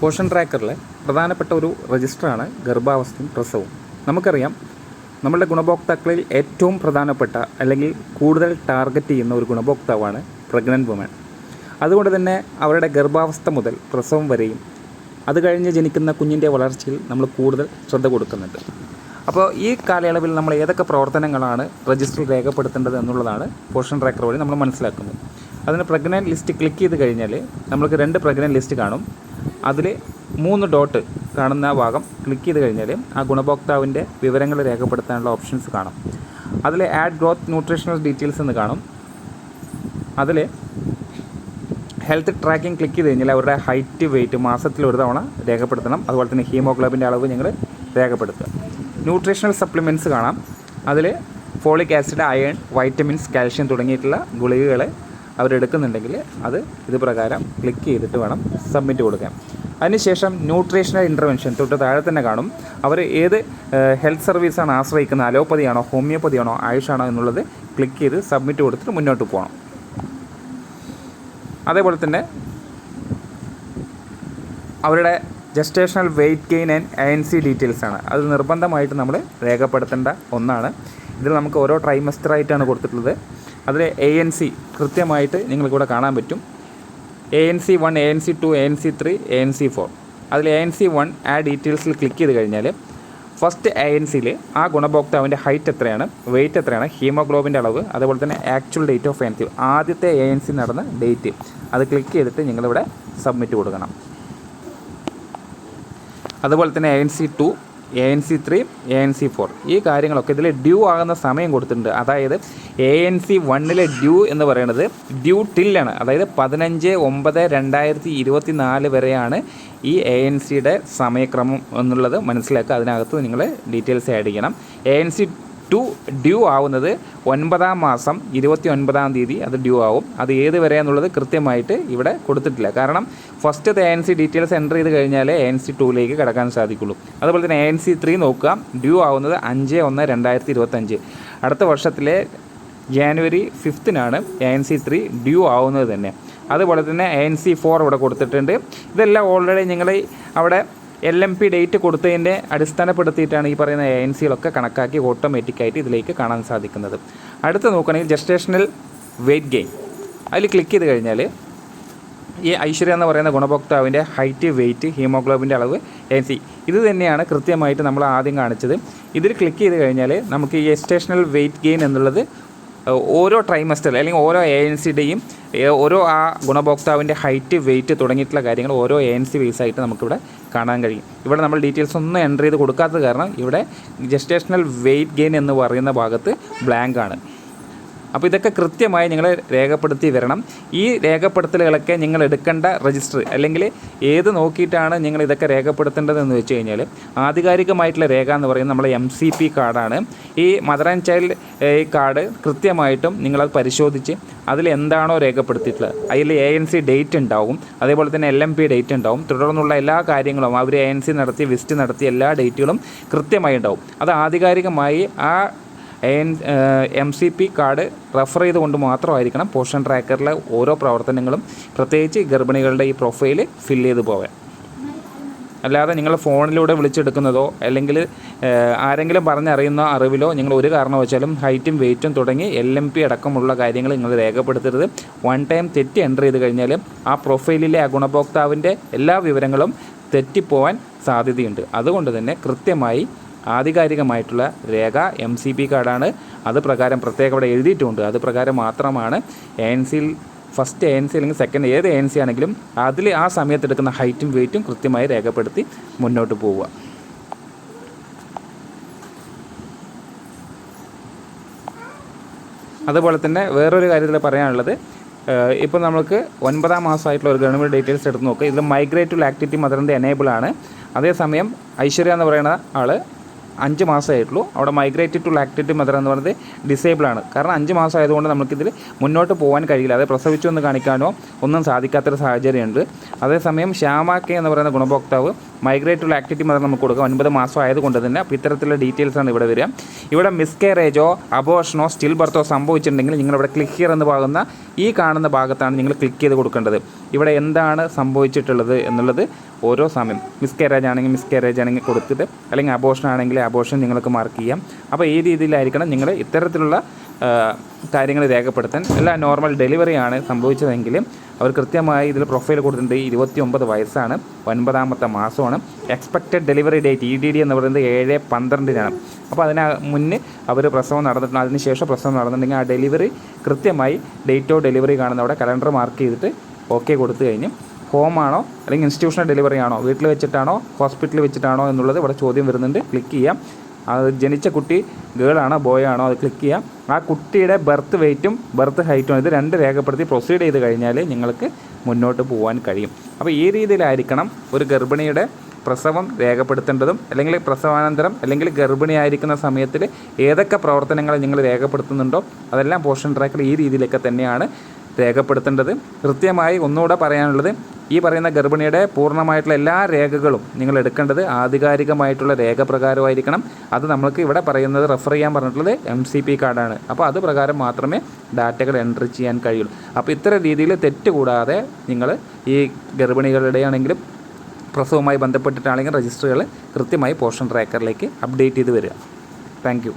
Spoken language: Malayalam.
പോഷൻ ട്രാക്കറിലെ പ്രധാനപ്പെട്ട ഒരു രജിസ്റ്ററാണ് ഗർഭാവസ്ഥയും പ്രസവവും. നമുക്കറിയാം നമ്മളുടെ ഗുണഭോക്താക്കളിൽ ഏറ്റവും പ്രധാനപ്പെട്ട അല്ലെങ്കിൽ കൂടുതൽ ടാർഗറ്റ് ചെയ്യുന്ന ഒരു ഗുണഭോക്താവാണ് പ്രഗ്നന്റ് വുമൺ അതുകൊണ്ട് തന്നെ അവരുടെ ഗർഭാവസ്ഥ മുതൽ പ്രസവം വരെയും അത് കഴിഞ്ഞ് ജനിക്കുന്ന കുഞ്ഞിന്റെ വളർച്ചയിൽ നമ്മൾ കൂടുതൽ ശ്രദ്ധ കൊടുക്കുന്നുണ്ട്. അപ്പോൾ ഈ കാലയളവിൽ നമ്മൾ ഏതൊക്കെ പ്രവർത്തനങ്ങളാണ് രജിസ്റ്ററിൽ രേഖപ്പെടുത്തേണ്ടത് എന്നുള്ളതാണ് പോഷൻ ട്രാക്കർ വഴി നമ്മൾ മനസ്സിലാക്കുന്നത്. അതിന് പ്രഗ്നന്റ് ലിസ്റ്റ് ക്ലിക്ക് ചെയ്ത് കഴിഞ്ഞാൽ നമ്മൾക്ക് രണ്ട് പ്രഗ്നന്റ് ലിസ്റ്റ് കാണും. അതിൽ മൂന്ന് ഡോട്ട് കാണുന്ന ഭാഗം ക്ലിക്ക് ചെയ്ത് കഴിഞ്ഞാൽ ആ ഗുണഭോക്താവിന്റെ വിവരങ്ങൾ രേഖപ്പെടുത്താനുള്ള ഓപ്ഷൻസ് കാണും. അതിൽ ആഡ് ഗ്രോത്ത് ന്യൂട്രീഷണൽ ഡീറ്റെയിൽസ് എന്ന് കാണും. അതിൽ ഹെൽത്ത് ട്രാക്കിംഗ് ക്ലിക്ക് ചെയ്ത് കഴിഞ്ഞാൽ അവരുടെ ഹൈറ്റ് വെയിറ്റ് മാസത്തിൽ ഒരു തവണ രേഖപ്പെടുത്തണം. അതുപോലെ തന്നെ ഹീമോഗ്ലോബിന്റെ അളവ് ഞങ്ങൾ രേഖപ്പെടുത്തുക. ന്യൂട്രീഷണൽ സപ്ലിമെന്റ്സ് കാണാം. അതിൽ folic acid iron vitamins calcium തുടങ്ങിയിട്ടുള്ള ഗുളികകൾ അവരെടുക്കുന്നുണ്ടെങ്കിൽ അത് ഇത് പ്രകാരം ക്ലിക്ക് ചെയ്തിട്ട് വേണം സബ്മിറ്റ് കൊടുക്കാൻ. അതിനുശേഷം ന്യൂട്രീഷണൽ ഇന്റർവെൻഷൻ തൊട്ട് താഴെ തന്നെ കാണും. അവർ ഏത് ഹെൽത്ത് സർവീസാണ് ആശ്രയിക്കുന്നത്? അലോപ്പതിയാണോ ഹോമിയോപ്പതിയാണോ ആയുഷാണോ എന്നുള്ളത് ക്ലിക്ക് ചെയ്ത് സബ്മിറ്റ് കൊടുത്തിട്ട് മുന്നോട്ട് പോകണം. അതേപോലെ തന്നെ അവരുടെ gestational weight gain and N C details ആണ്. അത് നിർബന്ധമായിട്ട് നമ്മൾ രേഖപ്പെടുത്തേണ്ട ഒന്നാണ്. ഇതിൽ നമുക്ക് ഓരോ ട്രൈമസ്റ്ററായിട്ടാണ് കൊടുത്തിട്ടുള്ളത്. അതിൽ എ എൻ സി കൃത്യമായിട്ട് നിങ്ങൾക്കിവിടെ കാണാൻ പറ്റും. A N C one A N C two A N C three A N C four അതിൽ എ എൻ സി വൺ ആ ഡീറ്റെയിൽസിൽ ക്ലിക്ക് ചെയ്ത് കഴിഞ്ഞാൽ ഫസ്റ്റ് എ എൻ സിയിൽ ആ ഗുണഭോക്താവിന്റെ ഹൈറ്റ് എത്രയാണ് വെയിറ്റ് എത്രയാണ് ഹീമോഗ്ലോബിന്റെ അളവ് അതുപോലെ തന്നെ actual date of N C ആദ്യത്തെ എ എൻ സി നടന്ന ഡേറ്റ് അത് ക്ലിക്ക് ചെയ്തിട്ട് നിങ്ങളിവിടെ സബ്മിറ്റ് കൊടുക്കണം. അതുപോലെ തന്നെ A N C two A N C three A N C four ഈ കാര്യങ്ങളൊക്കെ ഇതിൽ ഡ്യൂ ആകുന്ന സമയം കൊടുത്തിട്ടുണ്ട്. അതായത് എ എൻ സി വണ്ണിലെ ഡ്യൂ എന്ന് പറയുന്നത് ഡ്യൂ ടില്ലാണ് അതായത് പതിനഞ്ച് ഒമ്പത് രണ്ടായിരത്തി ഇരുപത്തി നാല് വരെയാണ് ഈ എ എൻ സിയുടെ സമയക്രമം എന്നുള്ളത് മനസ്സിലാക്കുക. അതിനകത്ത് നിങ്ങൾ ഡീറ്റെയിൽസ് ആഡ് ചെയ്യണം. A N C two due ആവുന്നത് ഒൻപതാം മാസം ഇരുപത്തി ഒൻപതാം തീയതി അത് ഡ്യൂ ആവും. അത് ഏത് വരെ എന്നുള്ളത് കൃത്യമായിട്ട് ഇവിടെ കൊടുത്തിട്ടില്ല. കാരണം first A N C details enter ചെയ്ത് കഴിഞ്ഞാലേ എ എൻ സി ടൂയിലേക്ക് കിടക്കാൻ സാധിക്കുള്ളൂ. അതുപോലെ തന്നെ എ എൻ സി ത്രീ നോക്കുക. ഡ്യൂ ആവുന്നത് അഞ്ച് ഒന്ന് രണ്ടായിരത്തി ഇരുപത്തഞ്ച്. അടുത്ത വർഷത്തിലെ January ഫിഫ്തിനാണ് A N C three due ആവുന്നത് തന്നെ. അതുപോലെ തന്നെ എ എൻ സി ഫോർ ഇവിടെ കൊടുത്തിട്ടുണ്ട്. ഇതെല്ലാം ഓൾറെഡി നിങ്ങൾ അവിടെ എൽ എം പി ഡേറ്റ് കൊടുത്തതിന്റെ അടിസ്ഥാനപ്പെടുത്തിയിട്ടാണ് ഈ പറയുന്ന എ എൻ സികളൊക്കെ കണക്കാക്കി ഓട്ടോമാറ്റിക്കായിട്ട് ഇതിലേക്ക് കാണാൻ സാധിക്കുന്നത്. അടുത്ത് നോക്കുകയാണെങ്കിൽ ജസ്റ്റേഷണൽ വെയിറ്റ് ഗെയിൻ അതിൽ ക്ലിക്ക് ചെയ്ത് കഴിഞ്ഞാൽ ഈ ഐശ്വര്യ എന്ന് പറയുന്ന ഗുണഭോക്താവിന്റെ ഹൈറ്റ് വെയിറ്റ് ഹീമോഗ്ലോബിന്റെ അളവ് എൻ സി ഇത് തന്നെയാണ് കൃത്യമായിട്ട് നമ്മൾ ആദ്യം കാണിച്ചത്. ഇതിൽ ക്ലിക്ക് ചെയ്ത് കഴിഞ്ഞാൽ നമുക്ക് ഈ എസ്റ്റേഷണൽ വെയിറ്റ് ഗെയിൻ എന്നുള്ളത് ഓരോ ട്രൈമസ്റ്റർ അല്ലെങ്കിൽ ഓരോ എ എൻ സിയുടെയും ഓരോ ആ ഗുണഭോക്താവിന്റെ ഹൈറ്റ് വെയിറ്റ് തുടങ്ങിയിട്ടുള്ള കാര്യങ്ങൾ ഓരോ എ എൻ സി ബേസ് ആയിട്ട് നമുക്കിവിടെ കാണാൻ കഴിയും. ഇവിടെ നമ്മൾ ഡീറ്റെയിൽസ് ഒന്നും എന്റർ ചെയ്ത് കൊടുക്കാത്തത് കാരണം ഇവിടെ ജസ്റ്റേഷണൽ വെയിറ്റ് ഗെയിൻ എന്ന് പറയുന്ന ഭാഗത്ത് ബ്ലാങ്ക് ആണ്. അപ്പോൾ ഇതൊക്കെ കൃത്യമായി നിങ്ങൾ രേഖപ്പെടുത്തി വരണം. ഈ രേഖപ്പെടുത്തലുകളൊക്കെ നിങ്ങൾ എടുക്കേണ്ട രജിസ്റ്റർ അല്ലെങ്കിൽ ഏത് നോക്കിയിട്ടാണ് നിങ്ങൾ ഇതൊക്കെ രേഖപ്പെടുത്തേണ്ടതെന്ന് വെച്ച് കഴിഞ്ഞാൽ ആധികാരികമായിട്ടുള്ള രേഖ എന്ന് പറയുന്നത് നമ്മളെ എം സി പി കാർഡാണ് ഈ മദർ ആൻഡ് ചൈൽഡ് ഈ കാർഡ് കൃത്യമായിട്ടും നിങ്ങളത് പരിശോധിച്ച് അതിൽ എന്താണോ രേഖപ്പെടുത്തിയിട്ടുള്ളത്. അതിൽ എ എൻ സി ഡേറ്റ് ഉണ്ടാവും. അതേപോലെ തന്നെ എൽ എം പി ഡേറ്റ് ഉണ്ടാവും. തുടർന്നുള്ള എല്ലാ കാര്യങ്ങളും അവർ എ എൻ സി നടത്തി വിസ്റ്റ് നടത്തി എല്ലാ ഡേറ്റുകളും കൃത്യമായി ഉണ്ടാവും. അത് ആധികാരികമായി ആ N M C P card refer ചെയ്തുകൊണ്ട് മാത്രമായിരിക്കണം പോഷൻ ട്രാക്കറിലെ ഓരോ പ്രവർത്തനങ്ങളും പ്രത്യേകിച്ച് ഗർഭിണികളുടെ ഈ പ്രൊഫൈൽ ഫില്ല് ചെയ്ത് പോവാൻ അല്ലാതെ നിങ്ങൾ ഫോണിലൂടെ വിളിച്ചെടുക്കുന്നതോ അല്ലെങ്കിൽ ആരെങ്കിലും പറഞ്ഞറിയുന്ന അറിവിലോ നിങ്ങൾ ഒരു കാരണവശാലും ഹൈറ്റും വെയിറ്റും തുടങ്ങി എൽ എം പി അടക്കമുള്ള കാര്യങ്ങൾ നിങ്ങൾ രേഖപ്പെടുത്തരുത്. വൺ ടൈം തെറ്റി എന്റർ ചെയ്ത് കഴിഞ്ഞാൽ ആ പ്രൊഫൈലിലെ ആ ഗുണഭോക്താവിന്റെ എല്ലാ വിവരങ്ങളും തെറ്റിപ്പോവാൻ സാധ്യതയുണ്ട്. അതുകൊണ്ട് തന്നെ കൃത്യമായി ആധികാരികമായിട്ടുള്ള രേഖ എം സി പി കാർഡാണ് അത് പ്രകാരം പ്രത്യേകം ഇവിടെ എഴുതിയിട്ടുണ്ട്. അത് പ്രകാരം മാത്രമാണ് എ എൻ സിയിൽ ഫസ്റ്റ് എ എൻ സി അല്ലെങ്കിൽ സെക്കൻഡ് ഏത് എ എൻ സി ആണെങ്കിലും അതിൽ ആ സമയത്ത് എടുക്കുന്ന ഹൈറ്റും വെയിറ്റും കൃത്യമായി രേഖപ്പെടുത്തി മുന്നോട്ട് പോവുക. അതുപോലെ തന്നെ വേറൊരു കാര്യത്തിൽ പറയാനുള്ളത് ഇപ്പോൾ നമുക്ക് ഒൻപതാം മാസമായിട്ടുള്ള ഒരു ഗവൺമെന്റ് ഡീറ്റെയിൽസ് എടുത്ത് നോക്കുക ഇതിൽ മൈഗ്രേറ്റ് ആക്ടിവിറ്റി മദറിന്റെ എനേബിൾ ആണ്. അതേസമയം ഐശ്വര്യ എന്ന് പറയുന്ന ആൾ അഞ്ച് മാസമായിട്ടുള്ളൂ. അവിടെ മൈഗ്രേറ്റഡ് ടു ലാക്ടേറ്റ് മദർ എന്ന് പറയുന്നത് ഡിസേബിൾ ആണ്. കാരണം അഞ്ച് മാസം ആയതുകൊണ്ട് നമുക്കിതിൽ മുന്നോട്ട് പോകാൻ കഴിയില്ല. അതായത് പ്രസവിച്ചു എന്ന് കാണിക്കാനോ ഒന്നും സാധിക്കാത്തൊരു സാഹചര്യമുണ്ട്. അതേസമയം ശ്യാമാക്കെ എന്ന് പറയുന്ന ഗുണഭോക്താവ് മൈഗ്രേറ്റ് ടു ആക്ടിവിറ്റി മദർ നമുക്ക് കൊടുക്കാം. ഒൻപത് മാസം ആയതുകൊണ്ട് തന്നെ അപ്പോൾ ഇത്തരത്തിലുള്ള ഡീറ്റെയിൽസ് ആണ് ഇവിടെ വരിക. ഇവിടെ മിസ്കാരേജോ അബോഷനോ സ്റ്റിൽ ബർത്തോ സംഭവിച്ചിട്ടുണ്ടെങ്കിൽ നിങ്ങൾ ഇവിടെ ക്ലിക്ക് ഹിയർ എന്ന് പാകുന്ന ഈ കാണുന്ന ഭാഗത്താണ് നിങ്ങൾ ക്ലിക്ക് ചെയ്ത് കൊടുക്കേണ്ടത്. ഇവിടെ എന്താണ് സംഭവിച്ചിട്ടുള്ളത് എന്നുള്ളത് ഓരോ സമയം. മിസ്കാരേജ് ആണെങ്കിൽ മിസ്കാരേജ് ആണെങ്കിൽ കൊടുത്തിട്ട് അല്ലെങ്കിൽ അബോഷൻ ആണെങ്കിൽ അബോഷൻ നിങ്ങൾക്ക് മാർക്ക് ചെയ്യാം. അപ്പോൾ ഈ രീതിയിലായിരിക്കണം നിങ്ങൾ ഇത്തരത്തിലുള്ള കാര്യങ്ങൾ രേഖപ്പെടുത്താൻ അല്ല നോർമൽ ഡെലിവറി ആണ് സംഭവിച്ചതെങ്കിൽ അവർ കൃത്യമായി ഇതിൽ പ്രൊഫൈൽ കൊടുത്തിട്ടുണ്ട്. ഇരുപത്തി ഒമ്പത് വയസ്സാണ്. ഒൻപതാമത്തെ മാസമാണ്. Expected delivery date E D D എന്ന് പറയുന്നത് ഏഴ് പന്ത്രണ്ടിനാണ്. അപ്പോൾ അതിന് മുന്നേ അവർ പ്രസവം നടന്നിട്ടുണ്ട്. അതിന് ശേഷം പ്രസവം നടന്നിട്ടുണ്ടെങ്കിൽ ആ ഡെലിവറി കൃത്യമായി ഡേറ്റ് ഓഫ് ഡെലിവറി കാണുന്ന അവിടെ കലണ്ടർ മാർക്ക് ചെയ്തിട്ട് ഓക്കെ കൊടുത്തു കഴിഞ്ഞ്. ഹോമാണോ അല്ലെങ്കിൽ ഇൻസ്റ്റിറ്റ്യൂഷണൽ ഡെലിവറി ആണോ? വീട്ടിൽ വെച്ചിട്ടാണോ? ഹോസ്പിറ്റലിൽ വെച്ചിട്ടാണോ എന്നുള്ളത് ഇവിടെ ചോദ്യം വരുന്നുണ്ട്. ക്ലിക്ക് ചെയ്യാം. ജനിച്ച കുട്ടി ഗേളാണോ ബോയ് ആണോ അത് ക്ലിക്ക് ചെയ്യാം. ആ കുട്ടിയുടെ ബർത്ത് വെയ്റ്റും ബർത്ത് ഹൈറ്റും ഇത് രണ്ട് രേഖപ്പെടുത്തി പ്രൊസീഡ് ചെയ്ത് കഴിഞ്ഞാൽ നിങ്ങൾക്ക് മുന്നോട്ട് പോകാൻ കഴിയും. അപ്പോൾ ഈ രീതിയിലായിരിക്കണം ഒരു ഗർഭിണിയുടെ പ്രസവം രേഖപ്പെടുത്തേണ്ടതും അല്ലെങ്കിൽ പ്രസവാനന്തരം അല്ലെങ്കിൽ ഗർഭിണിയായിരിക്കുന്ന സമയത്തിൽ ഏതൊക്കെ പ്രവർത്തനങ്ങൾ നിങ്ങൾ രേഖപ്പെടുത്തുന്നുണ്ടോ അതെല്ലാം പോഷൻ ട്രാക്കർ ഈ രീതിയിലൊക്കെ തന്നെയാണ് രേഖപ്പെടുത്തേണ്ടത്. കൃത്യമായി ഒന്നുകൂടെ പറയാനുള്ളത് ഈ പറയുന്ന ഗർഭിണിയുടെ പൂർണമായിട്ടുള്ള എല്ലാ രേഖകളും നിങ്ങൾ എടുക്കേണ്ടത് ആധികാരികമായിട്ടുള്ള രേഖ പ്രകാരമായിരിക്കണം അത് നമ്മൾക്ക് ഇവിടെ പറയുന്നത് റെഫർ ചെയ്യാൻ പറഞ്ഞിട്ടുള്ളത് എം സി പി കാർഡാണ് അപ്പോൾ അത് പ്രകാരം മാത്രമേ ഡാറ്റകൾ എൻട്രി ചെയ്യാൻ കഴിയുള്ളൂ. അപ്പോൾ ഇത്തരം രീതിയിൽ തെറ്റ് കൂടാതെ നിങ്ങൾ ഈ ഗർഭിണികളുടെ ആണെങ്കിലും പ്രസവവുമായി ബന്ധപ്പെട്ടിട്ടാണെങ്കിലും രജിസ്റ്ററുകൾ കൃത്യമായി പോഷൻ ട്രാക്കറിലേക്ക് അപ്ഡേറ്റ് ചെയ്ത് വരിക. താങ്ക്